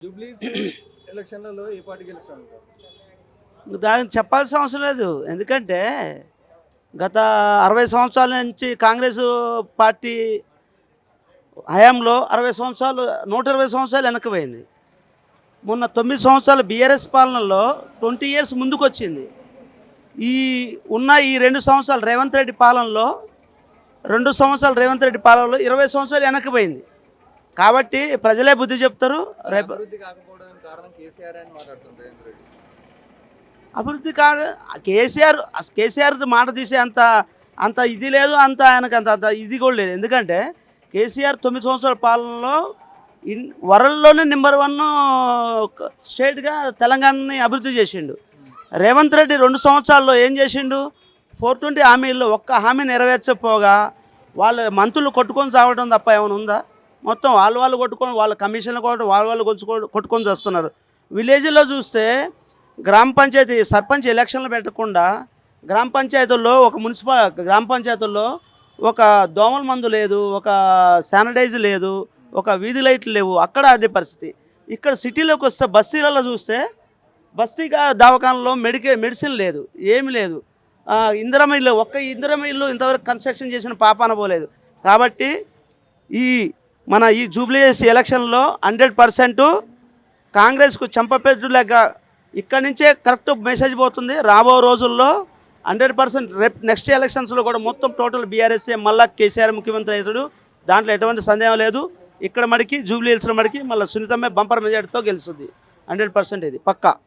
ఎలక్షన్లలో ఏ పార్టీ గెలుస్తాను దానికి చెప్పాల్సిన అవసరం లేదు. ఎందుకంటే గత అరవై సంవత్సరాల నుంచి కాంగ్రెస్ పార్టీ హయాంలో అరవై సంవత్సరాలు నూట ఇరవై సంవత్సరాలు వెనకపోయింది మొన్న తొమ్మిది సంవత్సరాలు బీఆర్ఎస్ పాలనలో ట్వంటీ ఇయర్స్ ముందుకు వచ్చింది ఈ ఉన్న ఈ రెండు సంవత్సరాలు రేవంత్ రెడ్డి పాలనలో రెండు సంవత్సరాలు రేవంత్ రెడ్డి పాలనలో ఇరవై సంవత్సరాలు వెనకపోయింది కాబట్టి ప్రజలే బుద్ధి చెప్తారు రేపు అభివృద్ధి కాదు కేసీఆర్ కేసీఆర్ మాట తీసే అంత అంత ఇది లేదు అంత ఆయనకు అంత అంత ఇది కూడా లేదు. ఎందుకంటే కేసీఆర్ తొమ్మిది సంవత్సరాల పాలనలో ఇన్ వరల్డ్లోనే నెంబర్ వన్ స్టేట్గా తెలంగాణని అభివృద్ధి చేసిండు. రేవంత్ రెడ్డి రెండు సంవత్సరాల్లో ఏం చేసిండు? ఫోర్ ట్వంటీ హామీల్లో ఒక్క హామీ నెరవేర్చకపోగా వాళ్ళ మంత్రులు కొట్టుకొని సాగడం తప్ప ఏమైనా ఉందా? మొత్తం వాళ్ళు వాళ్ళు కొట్టుకొని వాళ్ళ కమిషన్లు కొట్టు వాళ్ళు వాళ్ళు కొట్టుకో కొట్టుకొని చేస్తున్నారు. విలేజ్లో చూస్తే గ్రామ పంచాయతీ సర్పంచ్ ఎలక్షన్లు పెట్టకుండా గ్రామ పంచాయతీల్లో ఒక మున్సిపల్ గ్రామ పంచాయతీల్లో ఒక దోమల మందు లేదు ఒక శానిటైజ్ లేదు ఒక వీధి లైట్లు లేవు. అక్కడ అదే పరిస్థితి. ఇక్కడ సిటీలోకి వస్తే బస్తీలలో చూస్తే బస్తీగా దవాఖానలో మెడికే మెడిసిన్ లేదు ఏమీ లేదు. ఆ, ఇల్లు ఒక్క ఇందిరమ్మ ఇల్లు ఇంతవరకు కన్స్ట్రక్షన్ చేసిన పాపాన పోలేదు. కాబట్టి ఈ మన ఈ జూబ్లీఎస్ ఎలక్షన్లో హండ్రెడ్ పర్సెంట్ కాంగ్రెస్కు చెంపపెట్టు లెక్క ఇక్కడి నుంచే కరెక్ట్ మెసేజ్ పోతుంది. రాబో రోజుల్లో హండ్రెడ్ పర్సెంట్ రేపు నెక్స్ట్ ఎలక్షన్స్లో కూడా మొత్తం టోటల్ బీఆర్ఎస్ఏ మళ్ళా కేసీఆర్ ముఖ్యమంత్రి అవుతాడు. దాంట్లో ఎటువంటి సందేహం లేదు. ఇక్కడ మడికి జూబ్లీ హిల్స్లో మడికి మళ్ళీ సునీతమ్మే బంపర్ మెజార్టీతో గెలుస్తుంది. హండ్రెడ్ పర్సెంట్ ఇది పక్కా.